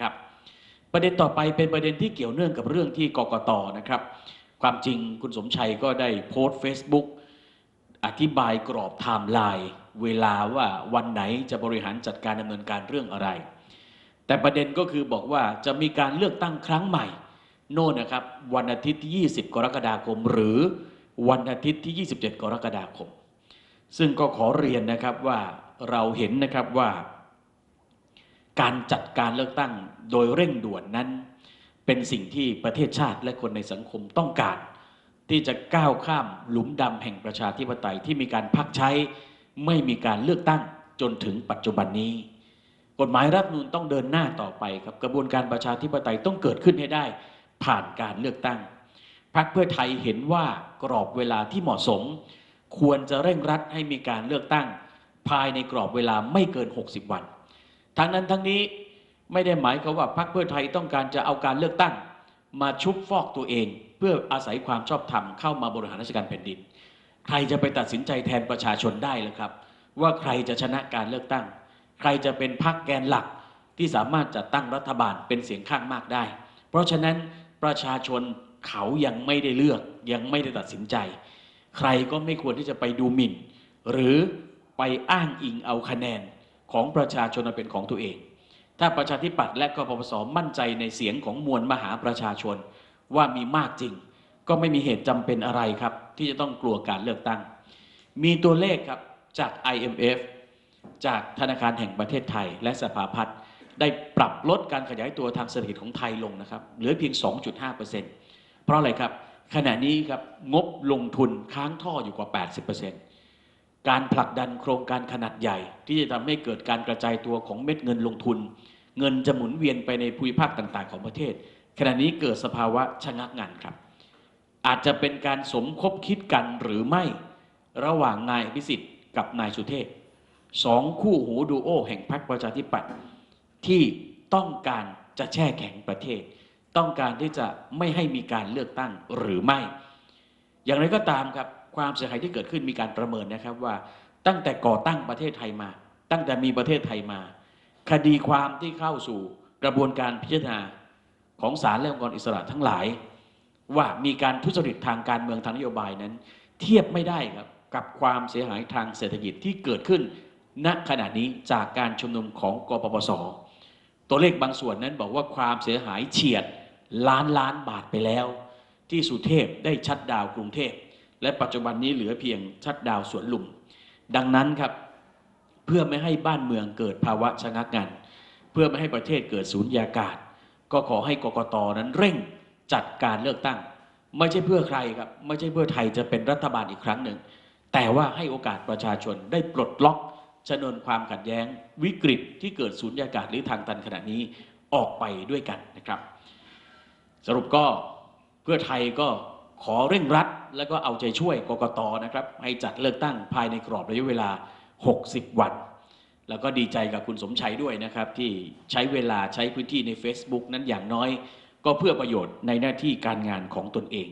นะครับ ประเด็นต่อไปเป็นประเด็นที่เกี่ยวเนื่องกับเรื่องที่กกตนะครับ ความจริงคุณสมชัยก็ได้โพสต์ Facebook อธิบายกรอบไทม์ไลน์เวลาว่าวันไหนจะบริหารจัดการดำเนินการเรื่องอะไร แต่ประเด็นก็คือบอกว่าจะมีการเลือกตั้งครั้งใหม่ โน่นนะครับ วันอาทิตย์ที่ 20 กรกฎาคม หรือวันอาทิตย์ที่ 27 กรกฎาคม ซึ่งก็ขอเรียนนะครับว่าเราเห็นนะครับว่า การจัดการเลือกตั้งโดยเร่งด่วนนั้น เป็นสิ่งที่ประเทศชาติและคนในสังคมต้องการ ที่จะก้าวข้ามหลุมดำแห่งประชาธิปไตยที่มีการพักใช้ ไม่มีการเลือกตั้งจนถึงปัจจุบันนี้ กฎหมายรัฐมนูนต้องเดินหน้าต่อไปครับกระบวนการประชาธิปไตยต้องเกิดขึ้นให้ได้ผ่านการเลือกตั้งพรรคเพื่อไทยเห็นว่ากรอบเวลาที่เหมาะสม ควรจะเร่งรัดให้มีการเลือกตั้ง ภายในกรอบเวลาไม่เกิน 60 วัน ทั้งนั้นทั้งนี้ไม่ได้หมายความว่าพรรคเพื่อไทยต้องการจะเอาการเลือกตั้ง มาชุบฟอกตัวเอง เพื่ออาศัยความชอบธรรมเข้ามาบริหารราชการแผ่นดิน ใครจะไปตัดสินใจแทนประชาชนได้ล่ะครับ ว่าใครจะชนะการเลือกตั้ง ใครจะเป็นพรรคแกนหลักที่สามารถจัดตั้งรัฐบาลเป็นเสียงข้างมากได้ เพราะฉะนั้นประชาชนเขายังไม่ได้เลือกยังไม่ได้ตัดสินใจ ใครก็ไม่ควรที่จะไปดูหมิ่น หรือไปอ้างอิงเอาคะแนน ของประชาชนเป็นของตัวเอง ถ้าประชาธิปัตย์และกปปสมั่นใจในเสียงของมวลมหาประชาชนว่ามีมากจริง ก็ไม่มีเหตุจำเป็นอะไรครับ ที่จะต้องกลัวการเลือกตั้ง มีตัวเลขครับจาก IMF จากธนาคารแห่งประเทศไทย และสภาพัฒน์ได้ปรับลดการขยายตัวทางเศรษฐกิจของไทยลงนะครับเหลือเพียง 2.5%เพราะอะไรครับขณะนี้ครับงบลงทุนค้างท่ออยู่กว่า 80% การผลักดันโครงการขนาดใหญ่ ที่จะทำให้เกิดการกระจายตัวของเม็ดเงินลงทุน เงินจะหมุนเวียนไปในภูมิภาคต่าง ๆ ของประเทศ ขณะนี้เกิดสภาวะชะงักงันครับ อาจจะเป็นการสมคบคิดกันหรือไม่ระหว่างนายพิสิทธิ์กับนายสุเทพสองคู่หูดูโอแห่งพรรคประชาธิปัตย์ที่ต้องการจะแช่แข็งประเทศ ต้องการที่จะไม่ให้มีการเลือกตั้งหรือไม่ อย่างไรก็ตามครับความเสียหายที่เกิดขึ้นมีการประเมินนะครับว่าตั้งแต่ก่อตั้งประเทศไทยมา ตั้งแต่มีประเทศไทยมา คดีความที่เข้าสู่กระบวนการพิจารณาของศาลและองค์กรอิสระทั้งหลาย ว่ามีการทุจริตทางการเมืองทางนโยบายนั้น เทียบไม่ได้ครับกับความเสียหายทางเศรษฐกิจที่เกิดขึ้น ณขณะนี้จากการชุมนุมของกปปส ตัวเลขบางส่วนนั้นบอกว่าความเสียหายเฉียดล้านล้านบาทไปแล้ว ที่สุเทพได้ชัดดาวกรุงเทพ และปัจจุบันนี้เหลือเพียงชัดดาวสวนลุม ดังนั้นครับเพื่อไม่ให้บ้านเมืองเกิดภาวะชะงักงัน เพื่อไม่ให้ประเทศเกิดสูญญากาศ ก็ขอให้กกตนั้นเร่งจัดการเลือกตั้ง ไม่ใช่เพื่อใครครับ ไม่ใช่เพื่อไทยจะเป็นรัฐบาลอีกครั้งหนึ่ง แต่ว่าให้โอกาสประชาชนได้ปลดล็อกชนวนความขัดแย้ง วิกฤตที่เกิดสูญญากาศหรือทางตันขณะนี้ออกไปด้วยกันนะครับ สรุปก็ พื่อไทยก็ขอเร่งรัด และก็เอาใจช่วยกกตนะครับ ให้จัดเลือกตั้งภายในกรอบระยะเวลา 60 วัน แล้วก็ดีใจกับคุณสมชัยด้วยนะครับ ที่ใช้เวลาใช้พื้นที่ใน Facebook นั้นอย่างน้อย ก็เพื่อประโยชน์ในหน้าที่การงานของตนเอง